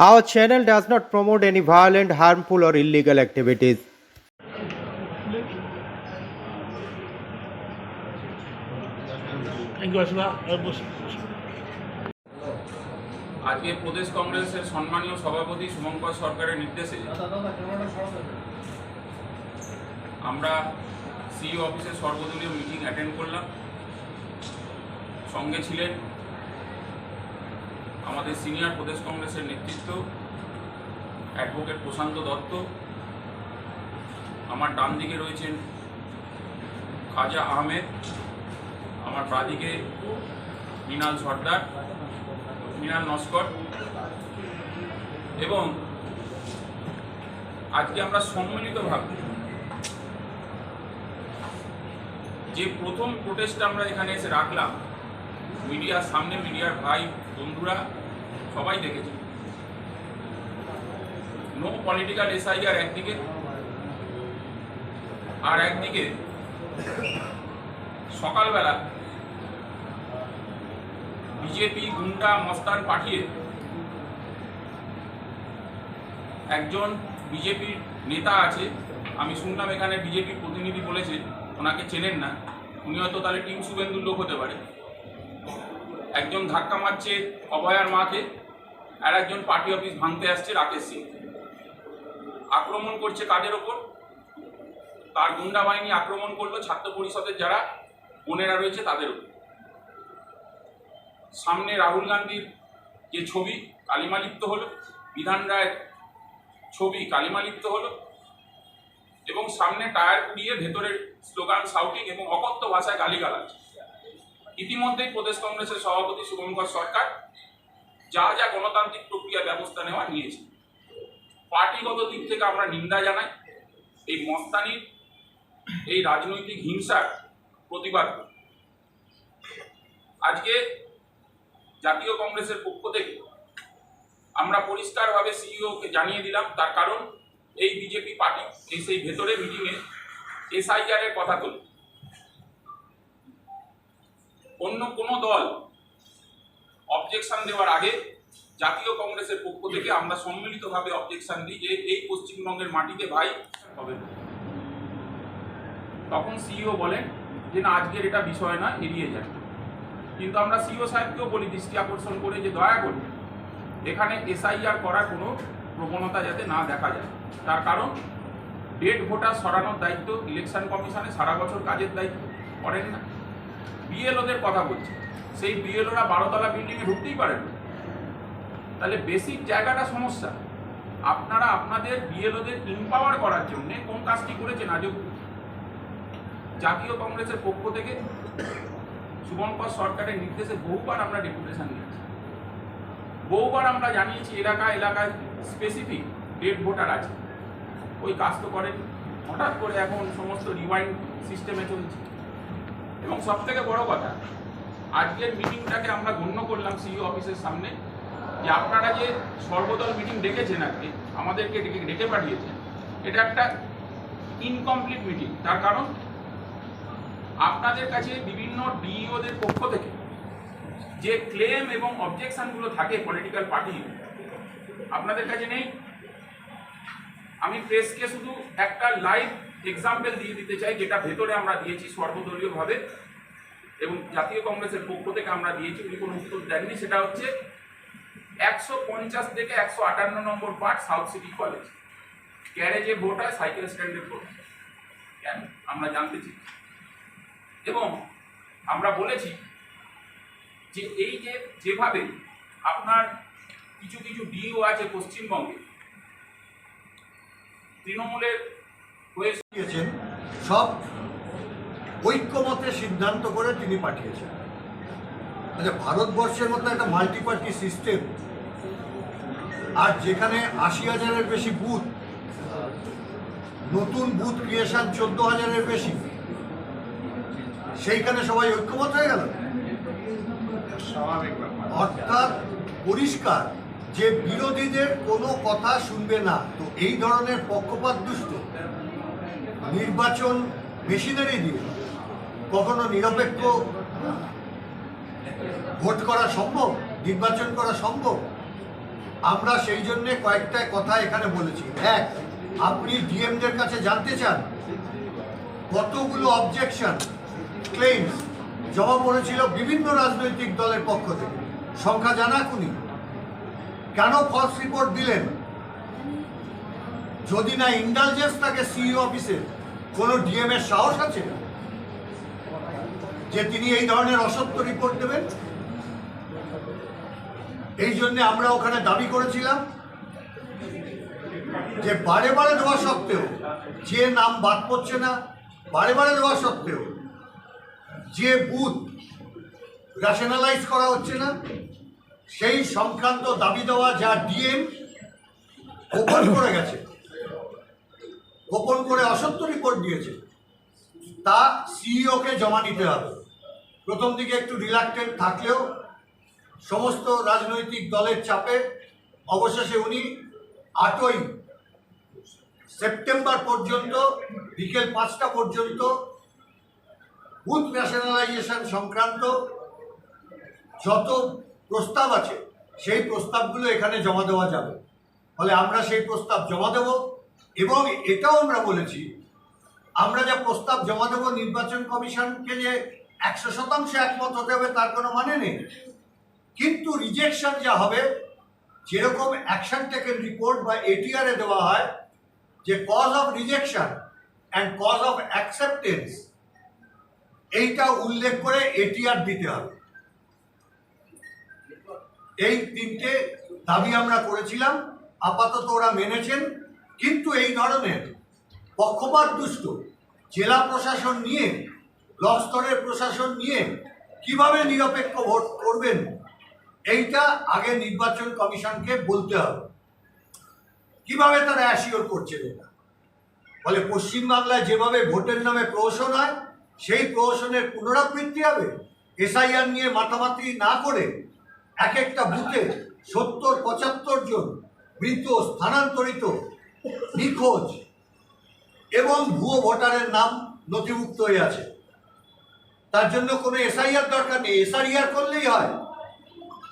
Our channel does not promote any violent harmful or illegal activities আজকে প্রদেশ কংগ্রেসের সম্মানীয় সভাপতি শুভঙ্কর সরকারের নির্দেশে আমরা সিইও অফিসের সর্বদলীয় মিটিং অ্যাটেন্ড করলাম। সঙ্গে ছিলেন আমাদের সিনিয়র প্রদেশ কংগ্রেসের নেতৃত্ব, অ্যাডভোকেট প্রশান্ত দত্ত, আমার ডান দিকে রয়েছেন খাজা আহমেদ, আমার বাঁদিকে মৃণাল সর্দার, মৃণাল নস্কর এবং আজকে আমরা সম্মিলিত সম্মিলিতভাবে যে প্রথম প্রোটেস্ট আমরা এখানে এসে রাখলাম, মিডিয়ার সামনে, মিডিয়ার ভাই, বন্ধুরা সবাই দেখেছে। নো পলিটিক্যাল এসআইআর একদিকে। আর একদিকে সকালবেলা বিজেপি গুন্ডা মস্তান পাঠিয়ে একজন বিজেপির নেতা আছে, আমি শুনলাম এখানে বিজেপি প্রতিনিধি বলেছে, ওনাকে চেনেন না, উনি হয়তো তাহলে টিম শুভেন্দুর লোক হতে পারে। একজন ধাক্কা মারছে অভয়ার মাকে আর একজন পার্টি অফিস ভাঙতে আসছে রাকেশ সিং। আক্রমণ করছে কাদের ওপর? তার গুন্ডা বাহিনী আক্রমণ করল ছাত্র পরিষদের যারা, বোনেরা রয়েছে তাদের উপর সামনে রাহুল গান্ধীর যে ছবি কালিমালিপ্ত হলো। বিধান রায়ের ছবি কালিমালিপ্ত হলো। এবং সামনে টায়ার পুড়িয়ে ভেতরের স্লোগান শাউটিং এবং অকথ্য ভাষায় গালিগালাজ। ইতিমধ্যেই প্রদেশ কংগ্রেসের সভাপতি শুভঙ্কর সরকার যা যা গণতান্ত্রিক প্রক্রিয়া ব্যবস্থা নেওয়া নিয়েছে পার্টিগত দিক থেকে আমরা নিন্দা জানাই, এই মস্তানির এই রাজনৈতিক হিংসার প্রতিবাদ। আজকে জাতীয় কংগ্রেসের পক্ষ থেকে আমরা পরিষ্কারভাবে সিইওকে জানিয়ে দিলাম, তার কারণ এই বিজেপি পার্টি এই সেই ভেতরে মিটিংয়ে এসআইআর এর কথা তোলে অন্য কোনো দল অবজেকশন দেওয়ার আগে জাতীয় কংগ্রেসের পক্ষ থেকে আমরা সম্মিলিতভাবে অবজেকশন দিই যে এই পশ্চিমবঙ্গের মাটিতে ভাই হবে। তখন সিইও বলেন যে, না, আজকের এটা বিষয় না এড়িয়ে যান। কিন্তু আমরা সিও সাহেবকেও বলি, দৃষ্টি আকর্ষণ করে যে, দয়া করে এখানে এসআইআর করার কোনো প্রবণতা যাতে না দেখা যায়। তার কারণ, ডেট ভোটার সরানোর দায়িত্ব ইলেকশন কমিশনে, সারা বছর কাজের দায়িত্ব করেন না। বিএলওদের কথা বলছি। সেই বিএলওরা বারোতলা বিল্ডিংয়ে ঢুকতেই পারেন তাহলে বেসিক জায়গাটা সমস্যা। আপনারা আপনাদের বিএলওদের ইম্পাওয়ার করার জন্য কোন কাজটি করেছেন আজও? জাতীয় কংগ্রেসের পক্ষ থেকে শুভঙ্কর সরকারের নির্দেশে বহুবার আমরা ডেপুটেশন নিয়েছি বহুবার আমরা জানিয়েছি, এলাকা এলাকায় স্পেসিফিক ডেট ভোটার আছে। ওই কাজ তো করেন। হঠাৎ করে এখন সমস্ত রিওয়াইন্ড সিস্টেমে চলছে। এবং সব থেকে বড় কথা, আজকের মিটিংটাকে আমরা গণ্য করলাম সিইও অফিসের সামনে যে আপনারা যে সর্বদল মিটিং ডেকেছেন আজকে, আমাদেরকে ডেকে ডেকে পাঠিয়েছেন, এটা একটা ইনকমপ্লিট মিটিং। তার কারণ, আপনাদের কাছে বিভিন্ন ডিইওদের পক্ষ থেকে যে ক্লেম এবং অবজেকশনগুলো থাকে পলিটিক্যাল পার্টি আপনাদের কাছে নেই। আমি প্রেসকে শুধু একটা লাইভ এক্সাম্পল দিয়ে দিতে চাই, যেটা ভেতরে আমরা দিয়েছি সর্বদলীয়ভাবে, এবং জাতীয় কংগ্রেসের পক্ষ থেকে আমরা দিয়েছি, উনি কোনো উত্তর দেননি, সেটা হচ্ছে একশো পঞ্চাশ থেকে একশো আটান্ন number part south city college. গ্যারেজে ভোট হয়, সাইকেল স্ট্যান্ডে ভোট। কেন? আমরা জানতে চাই। এবং আমরা বলেছি যে এই যে যেভাবে আপনার কিছু কিছু ডিও আছে পশ্চিমবঙ্গে, তৃণমূলের হয়ে পাঠিয়েছেন সব ঐক্যমতে সিদ্ধান্ত করে তিনি পাঠিয়েছেন। আচ্ছা ভারতবর্ষের মতো একটা মাল্টি পার্টি সিস্টেম আর যেখানে আশি হাজারের বেশি বুথ নতুন বুথ ক্রিয়েশন চোদ্দ হাজারের বেশি সেইখানে সবাই ঐক্যমত হয়ে গেল? অর্থাৎ পরিষ্কার যে বিরোধীদের কোনো কথা শুনবে না তো এই ধরনের পক্ষপাত দুষ্ট নির্বাচন মেশিনারি দিয়ে কখনো নিরপেক্ষ ভোট করা সম্ভব, নির্বাচন করা সম্ভব? আমরা সেই জন্যে কয়েকটা কথা এখানে বলেছি। এক, আপনি ডিএমদের কাছে জানতে চান কতগুলো অবজেকশন ক্লেইমস জমা পড়েছিল বিভিন্ন রাজনৈতিক দলের পক্ষ থেকে। সংখ্যা জানা কুনি কেন ফলস রিপোর্ট দিলেন? যদি না ইন্টালিজেন্স থাকে সিইও অফিসে কোনো ডিএম এর সাহস আছে? যে তিনি এই ধরনের অসত্য রিপোর্ট দেবেন? এই জন্য আমরা ওখানে দাবি করেছিলাম যে বারে বারে দেওয়া সত্ত্বেও যে নাম বাদ পড়ছে না, বারে বারে দেওয়া সত্ত্বেও যে বুথ রেশনালাইজ করা হচ্ছে না, সেই সংক্রান্ত দাবি দেওয়া যা ডিএম গোপন করে গেছে। গোপন করে অসত্য রিপোর্ট দিয়েছে। তা সিইওকে জমা নিতে হবে। প্রথম দিকে একটু রিলাক্টেন্ট থাকলেও সমস্ত রাজনৈতিক দলের চাপে অবশেষে উনি আটই সেপ্টেম্বর পর্যন্ত বিকেল পাঁচটা পর্যন্ত বুথ ন্যাশনালাইজেশন সংক্রান্ত যত প্রস্তাব আছে, সেই প্রস্তাবগুলো এখানে জমা দেওয়া যাবে। ফলে আমরা সেই প্রস্তাব জমা দেব। এবং এটাও আমরা বলেছি, আমরা যা প্রস্তাব জমা দেব নির্বাচন কমিশনকে যে একশো শতাংশ একমত হতে হবে তার কোনো মানে নেই। কিন্তু রিজেকশন যা হবে, যেরকম অ্যাকশন টেকেন রিপোর্ট বা এটিআরে দেওয়া হয়, যে cause of rejection and cause of acceptance এইটা উল্লেখ করে এটিআর দিতে হবে। এই তিনটে দাবি আমরা করেছিলাম, আপাতত ওরা মেনেছেন। কিন্তু এই ধরনের পক্ষপাত দুষ্ট জেলা প্রশাসন নিয়ে, ব্লক স্তরের প্রশাসন নিয়ে কীভাবে নিরপেক্ষ ভোট করবেন, এইটা আগে নির্বাচন কমিশনকে বলতে হবে। কীভাবে তারা অ্যাসিওর করছেন এটা? ফলে পশ্চিমবাংলায় যেভাবে ভোটের নামে প্রহসন হয়, সেই প্রহসনের পুনরাবৃত্তি হবে, এসআইআর নিয়ে মাতামাতি না করে এক একটা বুথে সত্তর, পঁচাত্তর জন মৃত স্থানান্তরিত নিখোঁজ এবং ভুয়ো ভোটারের নাম নথিভুক্ত হয়ে আছে। তার জন্য কোনো এসআইআর দরকার নেই। এসআইআর করলেই হয়।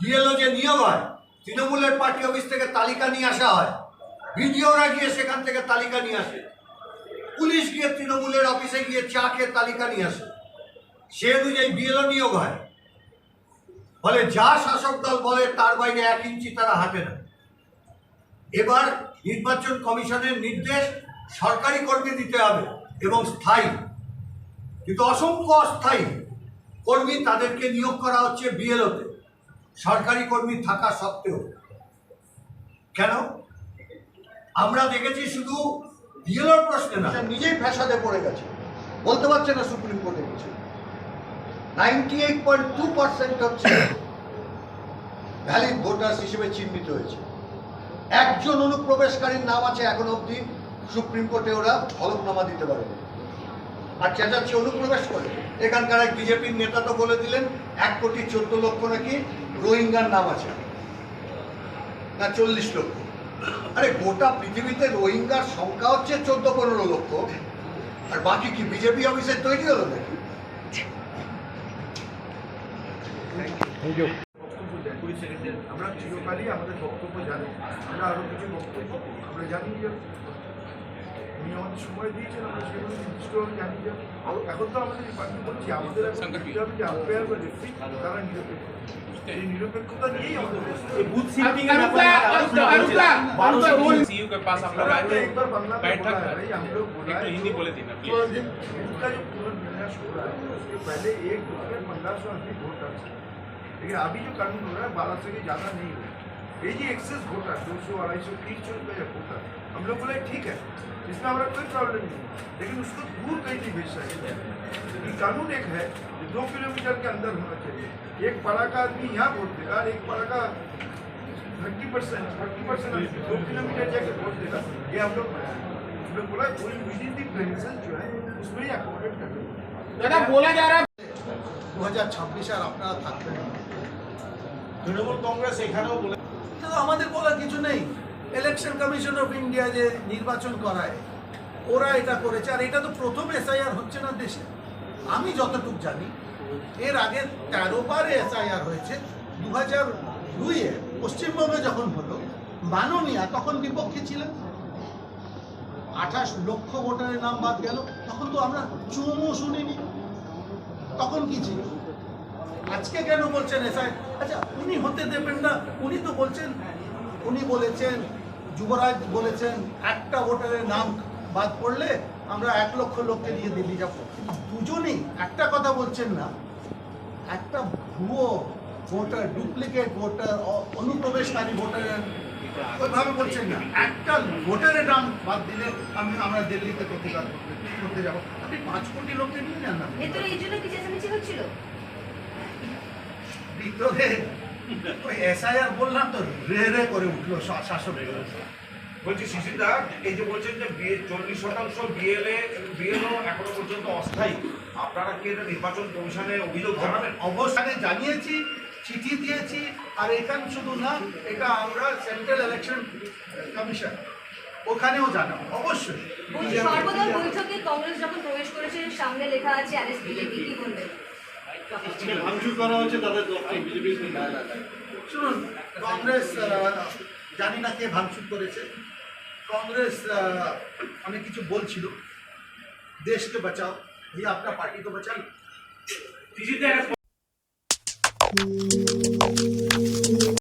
বিএলও যে নিয়োগ হয়, তৃণমূলের পার্টি অফিস থেকে তালিকা নিয়ে আসা হয়। ভিডিওরা গিয়ে সেখান থেকে তালিকা নিয়ে আসে। পুলিশ গিয়ে তৃণমূলের অফিসে গিয়ে চা খেয়ে তালিকা নিয়ে আসে। সে অনুযায়ী বিএলও নিয়োগ হয়। ফলে যা শাসক দল বলে, তার বাইরে এক ইঞ্চি তারা হাঁটে না। এবার নির্বাচন কমিশনের নির্দেশ সরকারি কর্মী দিতে হবে এবং স্থায়ী। কিন্তু অসংখ্য অস্থায়ী কর্মী তাদেরকে নিয়োগ করা হচ্ছে বিএলওতে। সরকারি কর্মী থাকা সত্ত্বেও। কেন? আমরা দেখেছি শুধু বিএলওর প্রশ্নে না। নিজেই ফ্যাসাদে পড়ে গেছে। বলতে পারছে না সুপ্রিম কোর্টে কিছু। Ninety eight point two percent হচ্ছে ভ্যালিড ভোটার্স হিসেবে চিহ্নিত হয়েছে। একজন অনুপ্রবেশকারীর নাম আছে এখন অবধি, সুপ্রিম কোর্টে ওরা হলফনামা দিতে পারে। আর চেঁচাচ্ছি, অনুপ্রবেশ করে। এখানকার এক বিজেপির নেতা তো বলে দিলেন, এক কোটি চোদ্দ লক্ষ নাকি রোহিঙ্গার নাম আছে। না, চল্লিশ লক্ষ। আরে, গোটা পৃথিবীতে রোহিঙ্গার সংখ্যা হচ্ছে চোদ্দ পনেরো লক্ষ। আর বাকি কি বিজেপি অফিসে তৈরি হলো নাকি? আমরা চিরকালই আমাদের বক্তব্য জানি আমরা আরও কিছু বক্তব্য আমরা জানি যে উনি আমাদের সময় দিয়েছেন আমরা সেগুলো নির্দিষ্টভাবে জানি যে এখন তো আমাদের ডিপার্টমেন্ট বলছি আমাদের এখন দেখতে হবে যে আম্পায়ার বা রেফারি তারা নিরপেক্ষ এই নিরপেক্ষতা নিয়েই আমাদের बुथ सीटिंग के अरुणा, अरुणा, अरुणा, बारह सीयू के पास हम लोग आए थे एक बार बंगला में बैठक बोला है में भाई हम लोग बोला एक तो है हिंदी बोले थे ना तो प्लीज उनका जो पुनर्विन्यास हो रहा है उसके पहले एक बूथ में पंद्रह सौ आदमी वोट डाल सकते हैं। लेकिन अभी जो कानून हो रहा है, बारह सौ के ज़्यादा नहीं हो ये जी एक्सेस वोटर दो सौ, अढ़ाई सौ तीन सौ रुपये होता है हम लोग बोले, ठीक है, इसमें हमारा कोई प्रॉब्लम नहीं है। लेकिन उसको दूर कहीं नहीं भेज सकते। ये कानून एक है कि दो किलोमीटर के अंदर होना चाहिए। एक पड़ा का आदमी यहाँ वोट देगा और एक पड़ा का थर्टी परसेंट फोर्टी परसेंट दो किलोमीटर जाके वोट देगा। ये हम लोग हम लोग बोला, कोई विद जो है, उसमें ही अकोमोडेट कर दादा, बोला जा रहा है দু হাজার ছাব্বিশে আর আপনারা থাকবেন তৃণমূল কংগ্রেস এখানেও বলে এটা তো আমাদের বলার কিছু নেই। ইলেকশন কমিশন অফ ইন্ডিয়া যে নির্বাচন করায় ওরা এটা করেছে। আর এটা তো প্রথম এসআইআর হচ্ছে না দেশে। আমি যতটুকু জানি এর আগে তেরো বারে এসআইআর হয়েছে। দু হাজার দুইয়ে পশ্চিমবঙ্গে যখন হলো বানু মিয়া তখন বিপক্ষে ছিলেন। আঠাশ লক্ষ ভোটারের নাম বাদ গেল। তখন তো আমরা চুমও শুনিনি। তখন কি ছিল? আজকে কেন বলছেন এসআই? আচ্ছা উনি হতে দেবেন না, উনি তো বলছেন, উনি বলেছেন, যুবরাজ বলেছেন, একটা ভোটারের নাম বাদ পড়লে আমরা এক লক্ষ লোককে দিয়ে দিল্লি যাব। দুজনেই একটা কথা বলছেন না, একটা ভুয়ো ভোটার ডুপ্লিকেট ভোটার অনুপ্রবেশকারী ভোটারের ওইভাবে বলছেন না। একটা ভোটারের নাম বাদ দিলে আমি আমরা দিল্লিতে প্রতিবাদ করতে করতে যাব। আপনি পাঁচ কোটি লোককে নিয়ে যান না। ভেতরে এই জন্য কি চেঁচামেচি হচ্ছিল? ভিতরে ওই এসআইআর বললাম তো রে রে করে উঠল শাসক বলছি শিশিরদা এই যে বলছেন যে বিয়ে চল্লিশ শতাংশ বিএলএ বিএলও এখনও পর্যন্ত অস্থায়ী। আপনারা কি এটা নির্বাচন কমিশনে অভিযোগ জানাবেন? অবস্থানে জানিয়েছি চিঠি দিয়েছি আর এখানে শুধু না এটা আমরা সেন্ট্রাল ইলেকশন কমিশন ওখানেও জানাবো অবশ্যই বলছি সর্বদল বৈঠকে কংগ্রেস যখন প্রবেশ করেছে সামনে লেখা আছে আরএস বিজেপি কি করবে ভাঙচুর করা হচ্ছে তাদের দপ্তর বিজেপি শুনুন কংগ্রেস আহ, জানি না কে ভাঙচুর করেছে কংগ্রেস আহ, অনেক কিছু বলছিল দেশকে বাঁচাও ये आपका पार्टी को बचा लो Thank you.